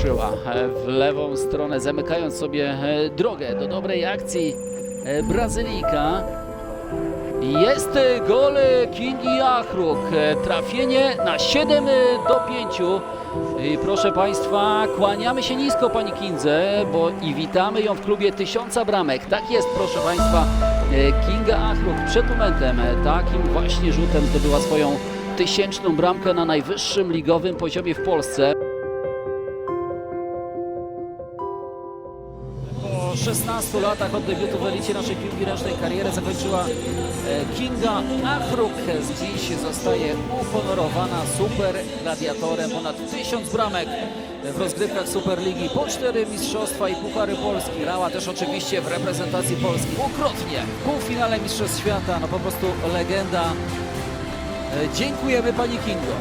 ruszyła e, w lewą stronę, zamykając sobie e, drogę do dobrej akcji e, Brazylijka. Jest gol Kingi Achruk. Trafienie na 7 do 5. I proszę Państwa, kłaniamy się nisko Pani Kindze, bo i witamy ją w klubie Tysiąca Bramek. Tak jest, proszę Państwa. Kinga Achruk przed momentem takim właśnie rzutem zdobyła swoją tysięczną bramkę na najwyższym ligowym poziomie w Polsce. 16 latach od debiutu w elicie naszej piłki ręcznej karierę zakończyła e, Kinga Achruk. Dziś zostaje uhonorowana super gladiatorem. Ponad 1000 bramek w rozgrywkach Superligi, po cztery mistrzostwa i puchary Polski. Grała też oczywiście w reprezentacji Polski. Dwukrotnie w półfinale Mistrzostw Świata. No po prostu legenda. E, Dziękujemy Pani Kingo.